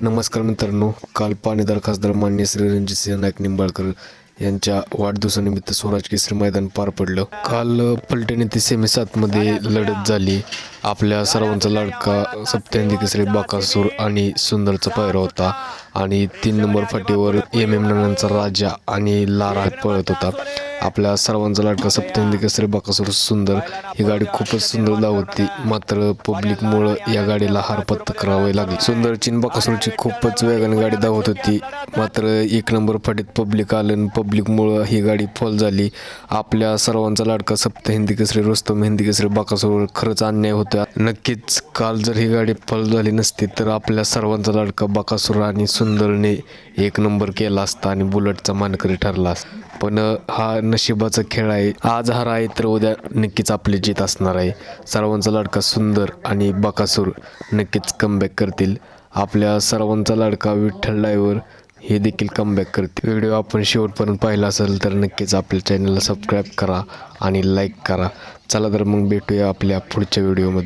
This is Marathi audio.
नमस्कार मित्रांनो काल पाणीदार खासदार मान्य श्री रणजितसिंह नाईक निंबाळकर यांच्या वाढदिवसानिमित्त स्वराज केसरी मैदान पार पडलं. काल पलटण येथे सेमी सातमध्ये लढत झाली. आपल्या सर्वांचा लाडका सप्तहिंदी केसरी बाकासूर आणि सुंदरचा पायरा होता आणि तीन नंबर फाटीवर एम एम नानांचा राजा आणि लारा पळत होता. आपल्या सर्वांचा लाडका सप्तहिंदी केसरी बाकासूर सुंदर ही गाडी खूपच सुंदर धावती. होती मात्र पब्लिकमुळं या गाडीला हार पत्करावे लागली. सुंदरची चीन बाकासूरची खूपच वेगाने गाडी धावत होती. मात्र एक नंबर फाटीत पब्लिक आलं आणि पब्लिकमुळं ही गाडी फॉल झाली. आपल्या सर्वांचा लाडका सप्त हिंदी केसरी रुस्तम हिंदी केसरी बाकासूर खरंच अन्याय होता. नक्कीच काल जर ही गाडी फॉल झाली नसती तर आपल्या सर्वांचा लाडका बाकासूर आणि सुंदरने एक नंबर केला असता आणि बुलेटचा मानकरी ठरला असता. पण हा नशिबाचा खेळ आहे. आज हार आहे तर उद्या नक्कीच आपली जीत असणार आहे. सर्वांचा लाडका सुंदर आणि बकासूर नक्कीच कमबॅक करतील. आपल्या सर्वांचा लाडका विठ्ठल डायव्हर हे देखील कमबॅक करतील. व्हिडिओ आपण शेवटपर्यंत पाहिला असेल तर नक्कीच आपल्या चॅनलला सबस्क्राईब करा आणि लाईक करा. चला तर मग भेटूया आपल्या पुढच्या व्हिडिओमध्ये